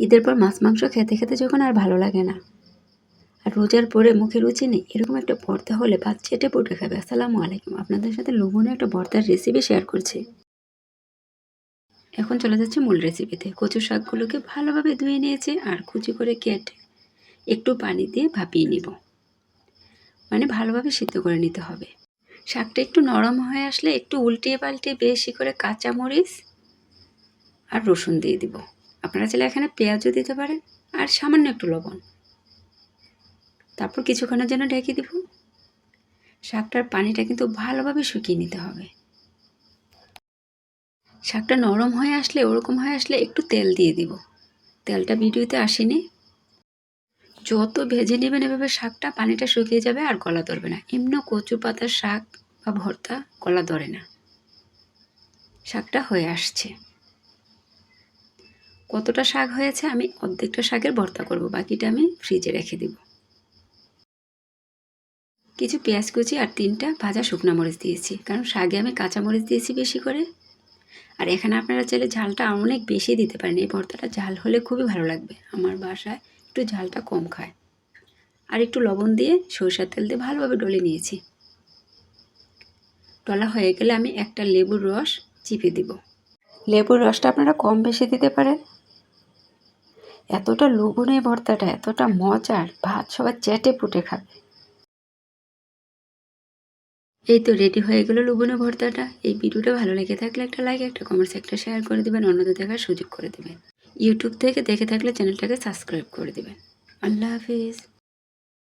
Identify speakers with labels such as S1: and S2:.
S1: ঈদের পর মাছ, মাংস খেতে খেতে যখন আর ভালো লাগে না। আর রোজার পরে মুখে রুচি নেই, এরকম একটা ভর্তা হলে ভাত চেটে পুটে খাবে। আসসালামু আলাইকুম। আপনাদের সাথে লোভনীয় একটা ভর্তার রেসিপি শেয়ার করছি। এখন চলে যাচ্ছে মূল রেসিপিতে কচু শাকগুলোকে ভালোভাবে ধুয়ে নিয়েছি আর কুচি করে কেটে একটু পানি দিয়ে ভাপিয়ে নিব। মানে ভালোভাবে সিদ্ধ করে নিতে হবে। শাকটা একটু নরম হয়ে আসলে একটু উল্টিয়ে পাল্টিয়ে বেশি করে কাঁচামরিচ আর রসুন দিয়ে দিব। আপনারা চাইলে এখানে পেঁয়াজও দিতে পারেন আর সামান্য একটু লবণ। তারপর কিছুক্ষণের জন্য ঢেকে দিব। শাকটার পানিটা কিন্তু ভালোভাবে শুকিয়ে নিতে হবে। শাকটা নরম হয়ে আসলে, ওরকম হয়ে আসলে একটু তেল দিয়ে দিব। তেলটা ভিডিওতে আসেনি। যত ভেজে নেবেন এভাবে শাকটা, পানিটা শুকিয়ে যাবে আর গলা ধরবে না। এমনি কচু পাতার শাক বা ভর্তা গলা ধরে না। শাকটা হয়ে আসছে। কতটা শাক হয়েছে আমি অর্ধেকটা শাকের ভর্তা করব, বাকিটা আমি ফ্রিজে রেখে দিব। কিছু পেঁয়াজ কুচি আর তিনটা ভাজা শুকনো মরিচ দিয়েছি, কারণ শাকে আমি কাঁচা মরিচ দিয়েছি বেশি করে। আর এখানে আপনারা চাইলে ঝালটা অনেক বেশি দিতে পারেন, এই ভর্তাটা ঝাল হলে খুবই ভালো লাগবে, আমার বাসায় একটু ঝালটা কম খায়। আর একটু লবণ দিয়ে সরিষার তেল দিয়ে ভালোভাবে ডলে নিয়েছি। ডলা হয়ে গেলে আমি একটা লেবুর রস চিপে দিব। লেবুর রসটা আপনারা কম বেশি দিতে পারেন। এতটা লবণে ভর্তাটা, এতটা মজার, ভাত সবার চ্যাটে পুটে খাবে। এই তো রেডি হয়ে গেলো লবণে ভর্তাটা। এই ভিডিওটা ভালো লেগে থাকলে একটা লাইক একটা কমেন্টস একটা শেয়ার করে দেবেন, অন্যদের দেখার সুযোগ করে দেবেন। ইউটিউব থেকে দেখে থাকলে চ্যানেলটাকে সাবস্ক্রাইব করে দেবেন। আল্লাহ হাফিজ।